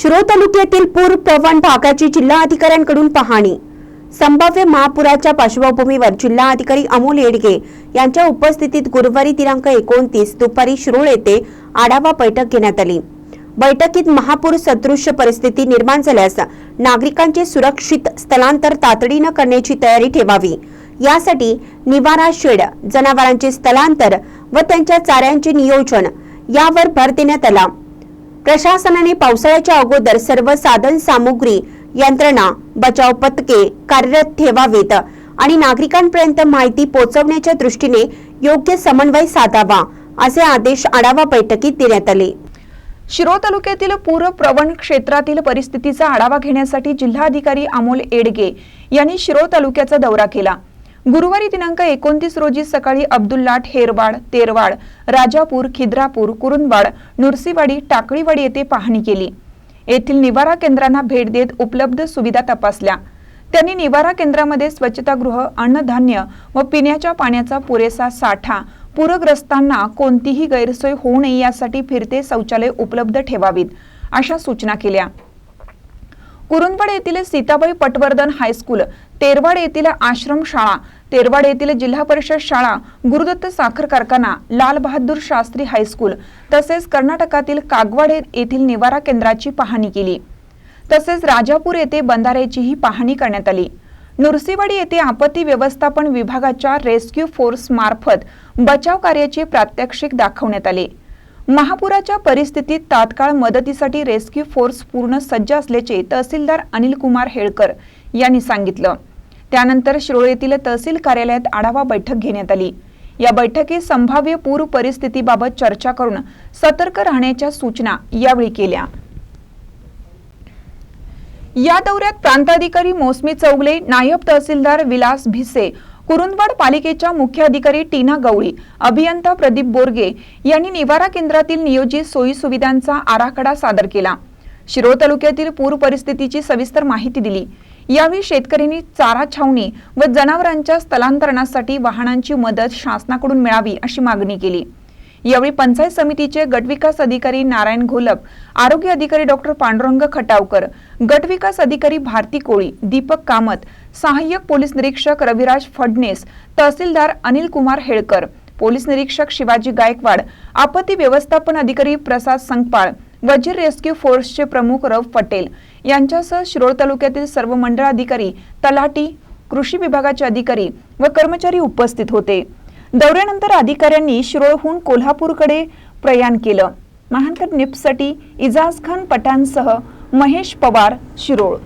शिरो तालुक्यातील पूर प्रवण भागाची जिल्हा अधिकाऱ्यांकडून पाहणी. संभाव्य महापुराच्या पार्श्वभूमीवर जिल्हा अधिकारी अमोल येडगे यांच्या उपस्थितीत गुरुवारी दिनांक एकोणतीस दुपारी शिरोळ येथे आढावा बैठक घेण्यात आली. बैठकीत महापूर सदृश्य परिस्थिती निर्माण झाल्यास नागरिकांचे सुरक्षित स्थलांतर तातडीनं करण्याची तयारी ठेवावी. यासाठी निवारा शेड जनावरांचे स्थलांतर व त्यांच्या चाऱ्यांचे नियोजन यावर भर देण्यात आला. प्रशासनाने पावसाळ्याच्या अगोदर सर्व साधन सामुग्री यंत्रणा बचाव पथके कार्यरत ठेवावेत आणि नागरिकांपर्यंत माहिती पोहोचवण्याच्या दृष्टीने योग्य समन्वय साधावा असे आदेश आढावा बैठकीत देण्यात आले. शिरो तालुक्यातील पूर प्रवण क्षेत्रातील परिस्थितीचा आढावा घेण्यासाठी जिल्हाधिकारी अमोल एडगे यांनी शिरो तालुक्याचा दौरा केला. गुरुवारी दिनांक एकोणतीस रोजी सकाळी अब्दुल्लाट हेरवाड तेरवाड राजापूर खिद्रापूर कुरुंदवाड नुरसीवाडी टाकळीवाडी येथे पाहणी केली. येथील निवारा केंद्रांना भेट देत उपलब्ध सुविधा तपासल्या. त्यांनी निवारा केंद्रामध्ये स्वच्छतागृह अन्नधान्य व पिण्याच्या पाण्याचा पुरेसा साठा पूरग्रस्तांना कोणतीही गैरसोय होऊ नये यासाठी फिरते शौचालय उपलब्ध ठेवावीत अशा सूचना केल्या. कुरुंदवाड येथील सीताबाई पटवर्धन हायस्कूल तेरवाड येथील आश्रम शाळा तेरवाड येथील जिल्हा परिषद शाळा गुरुदत्त साखर कारखाना लाल बहादूर शास्त्री हायस्कूल तसेच कर्नाटकातील कागवाड येथील निवारा केंद्राची पाहणी केली. तसेच राजापूर येथे बंधाऱ्याचीही पाहणी करण्यात आली. नुरसीवाडी येथे आपत्ती व्यवस्थापन विभागाच्या रेस्क्यू फोर्स मार्फत बचाव कार्याचे प्रात्यक्षिक दाखवण्यात आले. महापुराच्या परिस्थितीत तात्काळ मदतीसाठी रेस्क्यू फोर्स पूर्ण सज्ज असल्याचे तहसीलदार अनिल कुमार हेळकर यांनी सांगितलं. त्यानंतर शिरोळ येथील तहसील कार्यालयात आढावा बैठक घेण्यात आली. या बैठकीत संभाव्य पूर परिस्थितीबाबत चर्चा करून सतर्क राहण्याच्या सूचना यावेळी केल्या. या दौऱ्यात प्रांताधिकारी मोसमी चौगले नायब तहसीलदार विलास भिसे कुरुंदवाड पालिकेच्या मुख्य अधिकारी टीना गवळी अभियंता प्रदीप बोरगे यांनी निवारा केंद्रातील नियोजित सोयी सुविधांचा आराखडा सादर केला. शिरोळ तालुक्यातील पूर परिस्थितीची सविस्तर माहिती दिली. यावेळी शेतकऱ्यांनी चारा छावणी व जनावरांच्या स्थलांतरणासाठी वाहनांची मदत शासनाकडून मिळावी अशी मागणी केली. यावेळी पंचायत समितीचे गटविकास अधिकारी नारायण घोलप आरोग्य अधिकारी डॉक्टर पांडुरंग खटावकर गटविकास अधिकारी भारती कोळी दीपक कामत सहाय्यक पोलीस निरीक्षक रविराज फडणेस तहसीलदार अनिल कुमार हेळकर पोलीस निरीक्षक शिवाजी गायकवाड आपत्ती व्यवस्थापन अधिकारी प्रसाद संकपाळ वजीर रेस्क्यू फोर्सचे प्रमुख रव पटेल यांच्यासह शिरोळ तालुक्यातील सर्व मंडळ अधिकारी तलाठी कृषी विभागाचे अधिकारी व कर्मचारी उपस्थित होते. दौऱ्यानंतर अधिकाऱ्यांनी शिरोळहून कोल्हापूरकडे प्रयाण केलं. महानकर निप्ससाठी इजाज खान पठाणसह महेश पवार शिरोळ